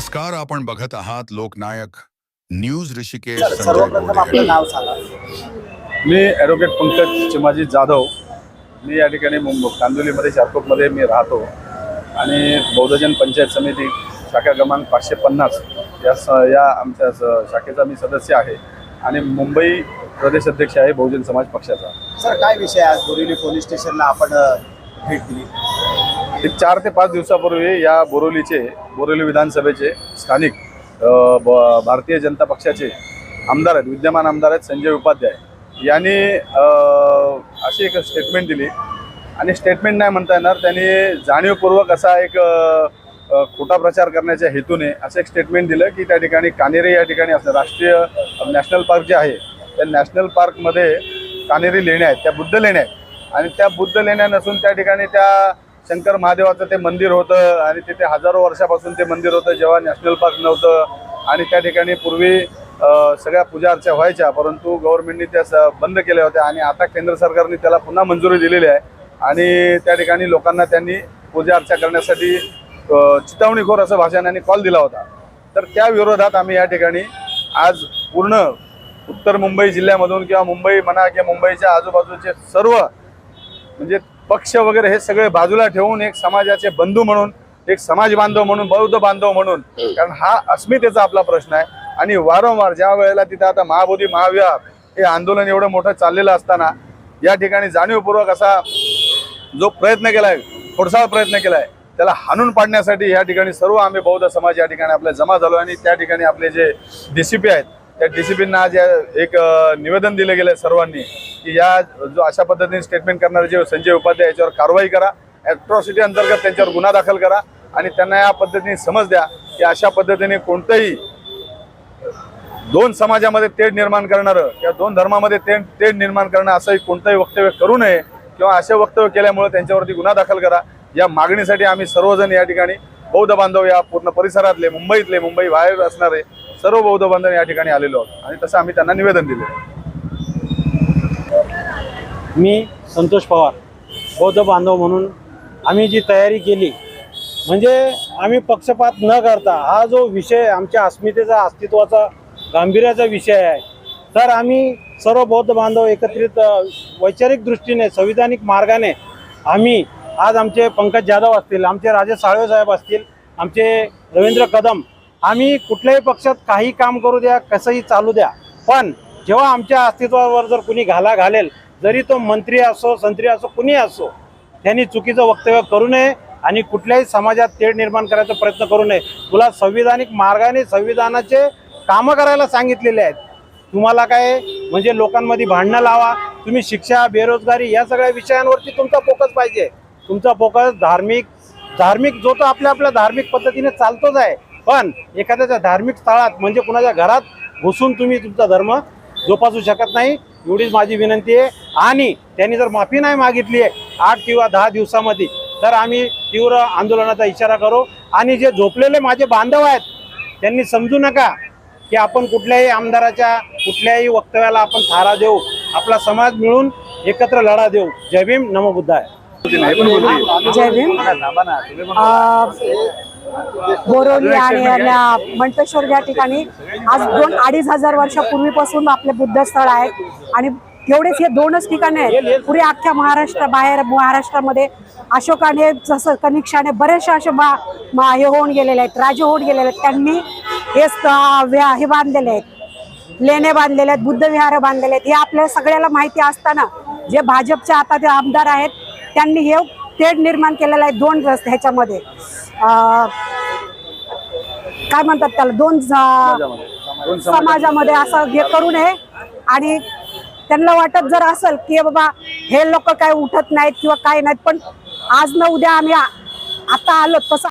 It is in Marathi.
नमस्कार आपण बघत आहात लोकनायक न्यूज ऋषिकेश संजय नाव सांगा. मी ॲडव्होकेट पंकज चिमाजी जाधव. मी या ठिकाणी मुंबई कांदिवलीमध्ये चारकोपमध्ये मी राहतो. आणि बौद्धजन पंचायत समिती शाखा क्रमांक पाचशे पन्नास या स या आमच्या स- शाखेचा मी सदस्य आहे. आणि मुंबई प्रदेश अध्यक्ष आहे बहुजन समाज पक्षाचा. सर काय विषय आज बोरिवली पोलीस स्टेशनला आपण भेट दिली. एक चार ते पाच दिवसापूर्वी या बोरोलीचे बोरोली विधानसभेचे स्थानिक ब- भारतीय जनता पक्षाचे आमदार आहेत विद्यमान आमदार आहेत संजय उपाध्याय. यांनी अशी एक स्टेटमेंट दिली. आणि स्टेटमेंट नाही म्हणता येणार त्यांनी जाणीवपूर्वक असा एक खोटा प्रचार करण्याच्या हेतूने असं एक स्टेटमेंट दिलं की त्या ठिकाणी कानेरी या ठिकाणी असं राष्ट्रीय नॅशनल पार्क जे आहे त्या नॅशनल पार्कमध्ये कानेरी लेण्या आहेत त्या बुद्ध लेण्या आहेत. आणि त्या बुद्ध लेण्या नसून त्या ठिकाणी त्या शंकर महादेवाचं ते मंदिर होतं आणि तिथे हजारो वर्षापासून ते मंदिर होतं. जेव्हा नॅशनल पार्क नव्हतं आणि त्या ठिकाणी पूर्वी सगळ्या पूजा अर्चा व्हायच्या परंतु गव्हर्नमेंटने त्या स- बंद केल्या होत्या आणि आता केंद्र सरकारने त्याला पुन्हा मंजुरी दिलेली आहे. आणि त्या ठिकाणी लोकांना त्यांनी पूजा अर्चा करण्यासाठी चितावणीखोर असं भाषणाने कॉल दिला होता. तर त्या विरोधात आम्ही या ठिकाणी आज पूर्ण उत्तर मुंबई जिल्ह्यामधून किंवा मुंबई म्हणा किंवा मुंबईच्या आजूबाजूचे सर्व म्हणजे पक्ष वगैरे हे सगळे बाजूला ठेवून एक समाजाचे बंधू म्हणून एक समाज बांधव म्हणून बौद्ध बांधव म्हणून कारण हा अस्मितेचा आपला प्रश्न आहे. आणि वारंवार ज्या वेळेला तिथे आता महाबोधी महाविहार हे आंदोलन एवढं मोठं चाललेलं असताना या ठिकाणी जाणीवपूर्वक असा जो प्रयत्न केलाय खोडसाळ प्रयत्न केलाय त्याला हाणून पाडण्यासाठी या ठिकाणी सर्व आम्ही बौद्ध समाज या ठिकाणी आपल्या जमा झालो आणि त्या ठिकाणी आपले जे डीसीपी आहेत त्या डीसीपींना आज या- एक निवेदन दिलं गेलं सर्वांनी की या जो अशा पद्धतीने स्टेटमेंट करणारे जे संजय उपाध्याय याच्यावर कारवाई करा. ॲट्रॉसिटी अंतर्गत त्यांच्यावर गुन्हा दाखल करा आणि त्यांना या पद्धतीने समज द्या की अशा पद्धतीने कोणतंही दोन समाजामध्ये तेढ निर्माण करणारं किंवा दोन धर्मामध्ये तेढ तेढ निर्माण करणं असंही कोणतंही वक्तव्य करू नये किंवा असे वक्तव्य केल्यामुळे त्यांच्यावरती गुन्हा दाखल करा. या मागणीसाठी आम्ही सर्वजण या ठिकाणी बौद्ध बांधव या पूर्ण परिसरातले मुंबईतले मुंबई बाहेर असणारे सर्व बौद्ध बांधव या ठिकाणी आलेलो आहोत. आणि तसं आम्ही त्यांना निवेदन दिले. मी संतोष पवार बौद्ध बांधव म्हणून आम्ही जी तयारी केली म्हणजे आम्ही पक्षपात न करता हा जो विषय आमच्या अस्मितेचा अस्तित्वाचा गांभीर्याचा विषय आहे तर आम्ही सर्व बौद्ध बांधव एकत्रित वैचारिक दृष्टीने संविधानिक मार्गाने आम्ही आज आमचे पंकज जाधव असतील आमचे राजे साळवे साहेब असतील आमचे रवींद्र कदम आम्ही कुठल्याही पक्षात काही काम करू द्या कसंही चालू द्या. पण जेव्हा आमच्या अस्तित्वावर जर कुणी घाला घालेल जरी तो मंत्री असो संत्री असो कुणी असो त्यांनी चुकीचं वक्तव्य करू नये आणि कुठल्याही समाजात तेढ निर्माण करायचा प्रयत्न करू नये. तुला संविधानिक मार्गाने संविधानाचे कामं करायला सांगितलेले आहेत. तुम्हाला काय म्हणजे लोकांमध्ये भांडणं लावा तुम्ही शिक्षा बेरोजगारी या सगळ्या विषयांवरती तुमचा फोकस पाहिजे. तुमचा फोकस धार्मिक धार्मिक जो तो आपल्या आपल्या धार्मिक पद्धतीने चालतोच आहे. पण एखाद्याच्या धार्मिक स्थळात म्हणजे कुणाच्या घरात घुसून तुम्ही तुमचा धर्म जोपासू शकत नाही एवढीच माझी विनंती आहे. आणि त्यांनी जर माफी नाही मागितली आहे आठ किंवा दहा दिवसामध्ये तर आम्ही तीव्र आंदोलनाचा इशारा करू. आणि जे झोपलेले माझे बांधव आहेत त्यांनी समजू नका की आपण कुठल्याही आमदाराच्या कुठल्याही वक्तव्याला आपण थारा देऊ. आपला समाज मिळून एकत्र लढा देऊ. जय भीम नमो बुद्धाय. जय भीम. बोरिवली आणि मंटेश्वर या ठिकाणी आज दोन अडीच हजार वर्षापूर्वीपासून आपले बुद्ध स्थळ आहेत आणि तेवढेच हे दोनच ठिकाणे आहेत. पुरे अख्ख्या महाराष्ट्र बाहेर महाराष्ट्रामध्ये अशोकाने जसं कनिक्षाने बरेचसे असे हे होऊन गेलेले आहेत राजे होऊन गेलेले आहेत. त्यांनी हे हे बांधलेले आहेत. लेणे बांधलेले आहेत बुद्ध विहार बांधलेले आहेत. हे आपल्या सगळ्याला माहिती असताना जे भाजपचे आता ते आमदार आहेत त्यांनी हे तेढ निर्माण केलेलं आहे दोन रस्ते ह्याच्यामध्ये. अं, काय म्हणतात त्याला? दोन समाजामध्ये असं हे करू नये. आणि त्यांना वाटत जर असेल की बाबा हे लोक काय उठत नाहीत किंवा काय नाहीत पण आज न उद्या आम्ही आता आलो तसं